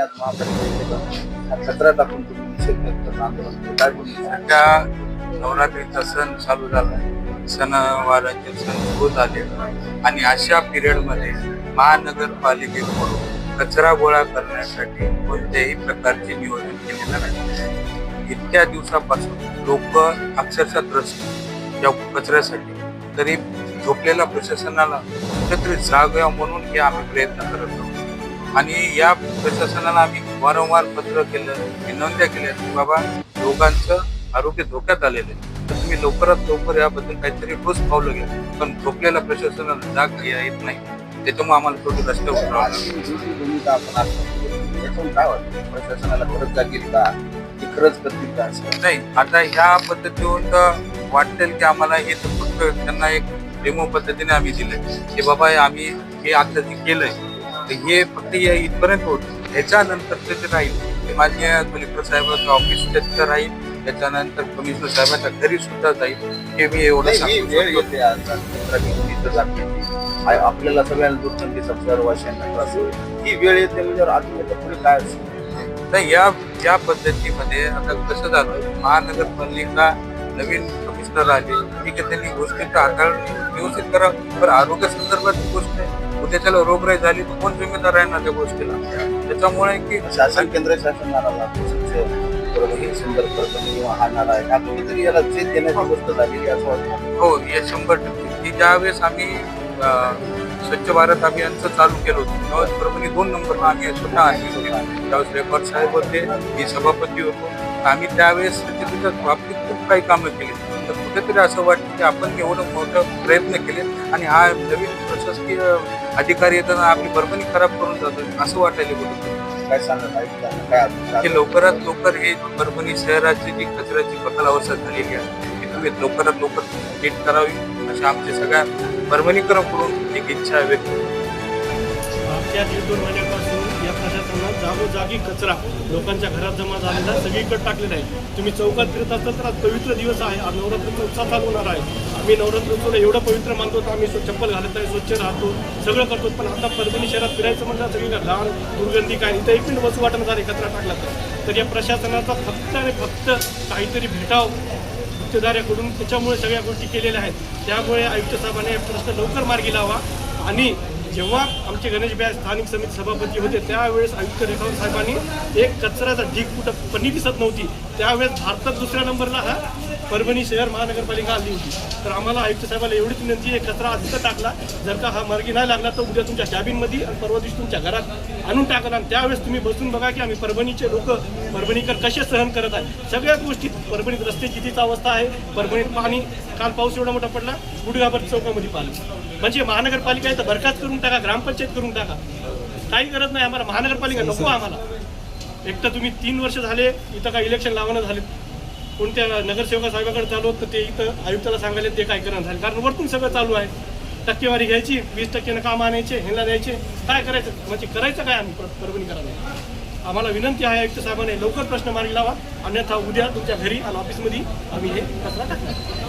आणि आज कचरा टाकून तुम्ही निषेध आंदोलन काय बोलू? सध्या नवरात्रीचा सण चालू झाला सणवाराचे सण सुरू झाले. आणि अशा पिरियडमध्ये महानगरपालिकेकडून कचरा गोळा करण्यासाठी कोणत्याही प्रकारचे नियोजन केलेलं नाही. इतक्या दिवसापासून लोक अक्षरशः त्रस्त. या कचऱ्यासाठी तरी झोपलेल्या प्रशासनाला कुठेतरी जाग म्हणून हे आम्ही प्रयत्न करत आणि या प्रशासनाला आम्ही वारंवार पत्र केलं विनंत्या केल्या की बाबा लोकांचं आरोग्य धोक्यात आलेलं आहे. तर तुम्ही लवकरात लवकर याबद्दल काहीतरी ठोस पावलं घ्या. पण झोपलेल्या प्रशासनाला जाग येत नाही. त्याच्यामुळे आम्हाला थोडी जी भूमिका आपण काय वाटतं? प्रशासनाला खरंच जागेल का? की खरंच करतील का नाही आता ह्या पद्धतीवर तर वाटेल की आम्हाला हे तर फक्त त्यांना एक डेमो पद्धतीने आम्ही दिलंय. की बाबा हे आम्ही हे आता जे केलंय हे फक्त या इथपर्यंत होत ह्याच्यानंतर ते राहील. ते मान्य कलेक्टर साहेबांचं ऑफिस तिथं राहील. त्याच्यानंतर कमिशनर साहेबांच्या घरी सुद्धा जाईल. हे मी एवढं नाही, ही सांगू वेळ शकतो. येते आज. कचरा घेऊन इथं जाते आ- आपल्याला सगळ्यांना दुर्गंधीचा सर्वाशांना त्रास होईल. ही वेळ येते म्हणजे याच्यापुढे काय असेल? तर या या पद्धतीमध्ये आता कसं झालं? महानगरपालिका नवीन कमिशनर आले ठीक आहे त्यांनी गोष्टीचं हाताळणी व्यवस्थित करा पण आरोग्य संदर्भात गोष्ट आहे उद्याच्याला रोगराई झाली तर कोण जिम्मेदार राहणार त्या गोष्टीला? त्याच्यामुळे की शासन केंद्र शासन आहे. हे हा आहे. हा आहे हो हे शंभर टक्के. की ज्यावेळेस आम्ही स्वच्छ भारत अभियानचं चालू केलं होतं त्यावेळेस परभणी दोन नंबरला आम्ही स्वतः होती. त्यावेळेस रेकॉर्ड साहेब होते मी सभापती होतो. आम्ही त्यावेळेस स्वच्छतेच्या बाबतीत खूप काही कामं केली. कुठेतरी असं वाटतं की आपण एवढं मोठं प्रयत्न केले आणि हा नवीन प्रशासकीय अधिकारी येताना आपली परभणी खराब करून जातो असं वाटायला कुठेतरी काय सांगत लवकरात लवकर हे परभणी शहराची जी कचऱ्याची बदल अवस्था झालेली आहे ती तुम्ही लवकरात लवकर नीट करावी अशी आमच्या सगळ्या परभणीकरांकडून एक इच्छा व्यक्त. महिन्यापासून या प्रशासनात जागोजागी कचरा लोकांच्या घरात जमा झालेला आहे, सगळीकडे टाकलेला आहे. तुम्ही चौकात फिरत असाल तर आज पवित्र दिवस आहे. आज नवरात्रीचा उत्साह चालू होणार आहे. आम्ही नवरात्र एवढं पवित्र मानतो तर आम्ही चप्पल घालत आहे स्वच्छ राहतो सगळं करतो. पण आता परभणी शहरात फिरायचं म्हणलं सगळीकडे लहान दुर्गंधी काय? इथं एक मिनिट बसू झाले कचरा टाकला तर. या प्रशासनाचा फक्त आणि फक्त काहीतरी भेटाव गुप्तदाराकडून त्याच्यामुळे सगळ्या गोष्टी केलेल्या आहेत. त्यामुळे आयुक्त साहेबांनी प्रश्न लवकर मार्गी लावा आणि जेव्हा आमचे गणेश ब्याज स्थानिक समिती सभापती होते त्यावेळेस आयुक्त रेखावत साहेबांनी एक कचऱ्याचा ढीक कुठं पन्नी दिसत नव्हती त्यावेळेस भारतात दुसऱ्या नंबरला हा परभणी शहर महानगरपालिका आली होती. तर आम्हाला आयुक्त साहेबाला एवढीच विनंती आहे कचरा आधीच टाकला. जर का हा मार्गी नाही लागला तर उद्या तुमच्या कॅबिनमध्ये आणि परवा दिवशी तुमच्या घरात आणून टाकला. आणि त्यावेळेस तुम्ही बसून बघा की आम्ही परभणीचे लोक परभणीकर कसे सहन करत आहे सगळ्याच गोष्टीत परभणीत रस्त्याची तीच अवस्था आहे परभणीत पाणी काल पाऊस एवढा मोठा पडला गुडगाभर चौकामध्ये पाणी. म्हणजे महानगरपालिका आहे तर बरखास्त करून टाका ग्रामपंचायत करून टाका. काही गरज नाही आम्हाला महानगरपालिका नको आम्हाला. एक तर तुम्ही तीन वर्ष झाले इथं काय इलेक्शन लावणं झाले कोणत्या नगरसेवका साहेबाकडे चालू होतं ते इथं आयुक्ताला सांगायला ते काय करणार झालं. कारण वरतून सगळं चालू आहे. टक्केवारी घ्यायची वीस टक्क्यानं काम आणायचे ह्याला द्यायचे. काय करायचं? म्हणजे करायचं काय आम्ही? परभणी करायला. आम्हाला विनंती आहे आयुक्त साहेबांनी लवकर प्रश्न मार्गी लावा. अन्यथा उद्या तुमच्या घरी आणि ऑफिसमध्ये आम्ही हे कचरा टाकणार.